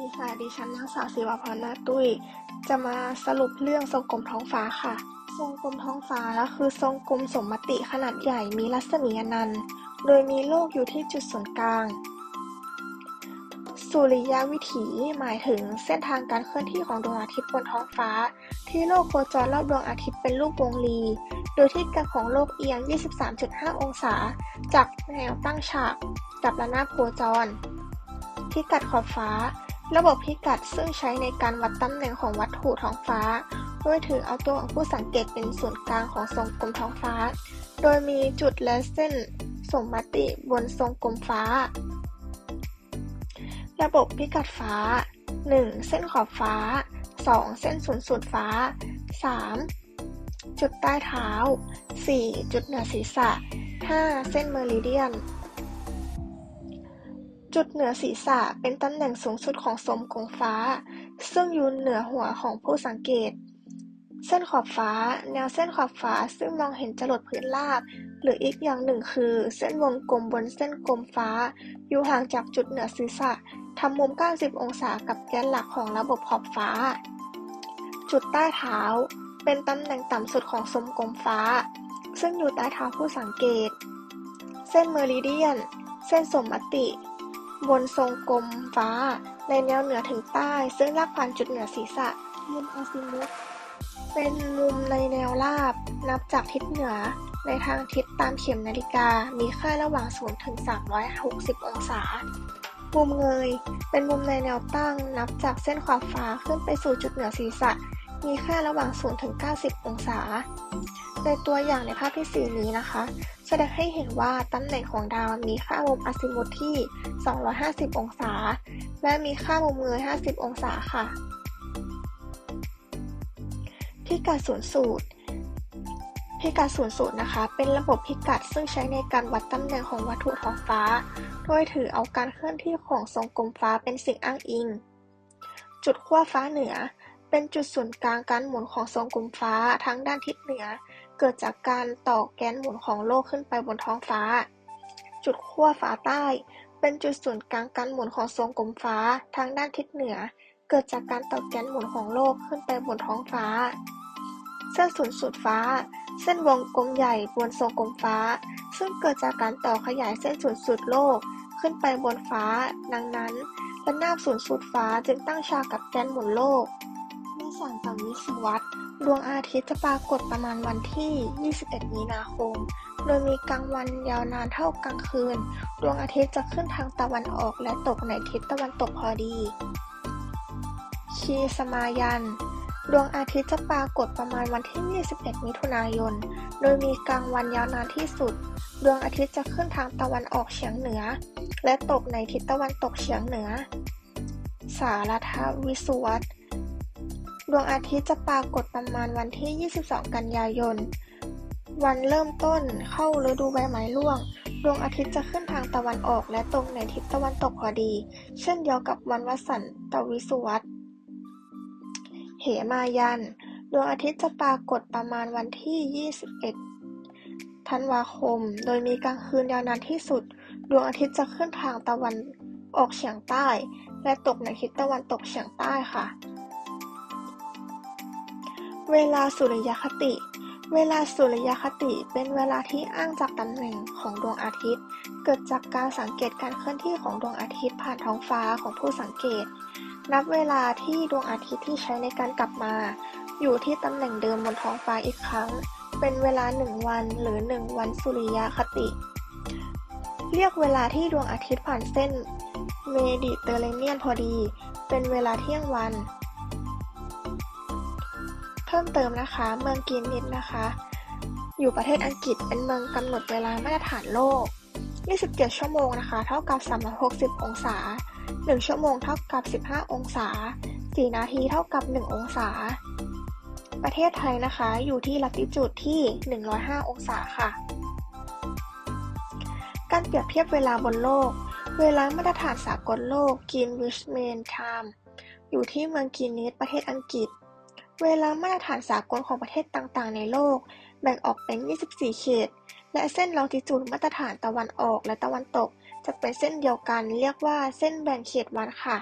ดีค่ะ ดิฉันนางสาวศิวพรนาตุ้ย จะมาสรุปเรื่องทรงกลมท้องฟ้าค่ะ ทรงกลมท้องฟ้าคือทรงกลมสมมติขนาดใหญ่มีรัศมีอนันต์ โดยมีโลกอยู่ที่จุดศูนย์กลาง สุริยวิถีหมายถึงเส้นทางการเคลื่อนที่ของดวงอาทิตย์บนท้องฟ้า ที่โลกโคจรรอบดวงอาทิตย์เป็นรูปวงรี โดยที่กางของโลกเอียง 23.5 องศา จากแนวตั้งฉากกับระนาบโคจรพิกัดขอบฟ้า ระบบพิกัดซึ่งใช้ในการวัดตำแหน่งของวัตถุท้องฟ้า โดยถือเอาตัวของผู้สังเกตเป็นศูนย์กลางของทรงกลมท้องฟ้า โดยมีจุดและเส้นสมมติบนทรงกลมฟ้า ระบบพิกัดฟ้า 1. เส้นขอบฟ้า 2. เส้นศูนย์สูตรฟ้า 3. จุดใต้เท้า 4. จุดเหนือศีรษะ 5. เส้นเมริเดียน จุดเหนือศีรษะเป็นตำแหน่งสูงสุดของทรงกลมฟ้า ซึ่งอยู่เหนือหัวของผู้สังเกต เส้นขอบฟ้า แนวเส้นขอบฟ้าซึ่งมองเห็นจรดพื้นราบ หรืออีกอย่างหนึ่งคือ เส้นวงกลมบนเส้นกลมฟ้า อยู่ห่างจากจุดเหนือศีรษะทำมุม 90 องศากับแกนหลักของระบบขอบฟ้า จุดใต้เท้า เป็นตำแหน่งต่ำสุดของทรงกลมฟ้า ซึ่งอยู่ใต้เท้าผู้สังเกต เส้นเมอริเดียน เส้นสมมติ บนทรงกลมฟ้า ในแนวเหนือถึงใต้ ซึ่งลากผ่านจุดเหนือศีรษะ มุมอาซิมุธเป็นมุมในแนวราบ นับจากทิศเหนือ ในทางทิศตามเข็มนาฬิกา มีค่าระหว่าง 0 ถึง 360 องศา มุมเงย เป็นมุมในแนวตั้ง นับจากเส้นขอบฟ้าขึ้นไปสู่จุดเหนือศีรษะ มีค่าระหว่าง 0 ถึง 90 องศา ในตัวอย่างในภาพที่ 4 นี้นะคะ แสดงให้เห็นว่าตำแหน่งของดาวมีค่ามุมอาซิมุธที่ 250 องศา และมีค่ามุมเงย 50 องศาค่ะ พิกัดศูนย์สูตร พิกัดศูนย์สูตรนะคะ เป็นระบบพิกัดซึ่งใช้ในการวัดตำแหน่งของวัตถุท้องฟ้า โดยถือเอาการเคลื่อนที่ของทรงกลมฟ้าเป็นสิ่งอ้างอิง จุดขั้วฟ้าเหนือ เป็นจุดศูนย์กลางการหมุนของทรงกลมฟ้าทั้งด้านทิศเหนือ เกิดจากการต่อแกนหมุนของโลกขึ้นไปบนท้องฟ้า จุดขั้วฟ้าใต้ เป็นจุดศูนย์กลางการหมุนของทรงกลมฟ้าทางด้านทิศเหนือ เกิดจากการต่อแกนหมุนของโลกขึ้นไปบนท้องฟ้า เส้นศูนย์สูตรฟ้า เส้นวงกลมใหญ่บนทรงกลมฟ้า ซึ่งเกิดจากการต่อขยายเส้นศูนย์สูตรโลกขึ้นไปบนฟ้า ดังนั้นระนาบศูนย์สูตรฟ้าจึงตั้งฉากกับแกนหมุนโลกเมื่อสารต่อวิศวรร ดวงอาทิตย์จะปรากฏประมาณวันที่ 21 มีนาคม โดยมีกลางวันยาวนานเท่ากลางคืน ดวงอาทิตย์จะขึ้นทางตะวันออกและตกในทิศตะวันตกพอดี คีสมายัน ดวงอาทิตย์จะปรากฏประมาณวันที่ 21 มิถุนายน โดยมีกลางวันยาวนานที่สุด ดวงอาทิตย์จะขึ้นทางตะวันออกเฉียงเหนือ และตกในทิศตะวันตกเฉียงเหนือ สารทวิสุวัต ดวงอาทิตย์จะปรากฏประมาณวันที่ 22 กันยายน วันเริ่มต้นเข้าฤดูใบไม้ร่วง ดวงอาทิตย์จะขึ้นทางตะวันออกและตกในทิศตะวันตกพอดี เช่นเดียวกับวันวสันตวิสุวัตเหมายัน ดวงอาทิตย์จะปรากฏประมาณวันที่ 21 ธันวาคม โดยมีกลางคืนยาวนานที่สุด ดวงอาทิตย์จะขึ้นทางตะวันออกเฉียงใต้ และตกในทิศตะวันตกเฉียงใต้ค่ะ เวลาสุริยคติ เวลาสุริยคติเป็นเวลาที่อ้างจากตำแหน่งของดวงอาทิตย์ เกิดจากการสังเกตการเคลื่อนที่ของดวงอาทิตย์ผ่านท้องฟ้าของผู้สังเกต นับเวลาที่ดวงอาทิตย์ที่ใช้ในการกลับมา อยู่ที่ตำแหน่งเดิมบนท้องฟ้าอีกครั้ง เป็นเวลาหนึ่งวันหรือหนึ่งวันสุริยคติ เรียกเวลาที่ดวงอาทิตย์ผ่านเส้นเมดิเตอร์เรเนียนพอดี เป็นเวลาเที่ยงวัน เพิ่มเติมนะคะ เมืองกินนิดนะคะ อยู่ประเทศอังกฤษเป็นเมืองกำหนดเวลามาตรฐานโลก 27 ชั่วโมงนะคะ เท่ากับ 360 องศา 1 ชั่วโมงเท่ากับ 15 องศา 4 นาทีเท่ากับ 1 องศา ประเทศไทยนะคะอยู่ที่ลัติจูดที่ 105 องศาค่ะ การเปรียบเทียบเวลาบนโลก เวลามาตรฐานสากลโลก Greenwich Mean Time อยู่ที่เมืองกรีนนิชประเทศอังกฤษ เวลามาตรฐานสากลของประเทศต่าง ๆ ในโลก แบ่งออกเป็น 24 เขต และเส้นลองติจูดมาตรฐานตะวันออกและตะวันตก จะเป็นเส้นเดียวกัน เรียกว่าเส้นแบ่งเขตวันค่ะ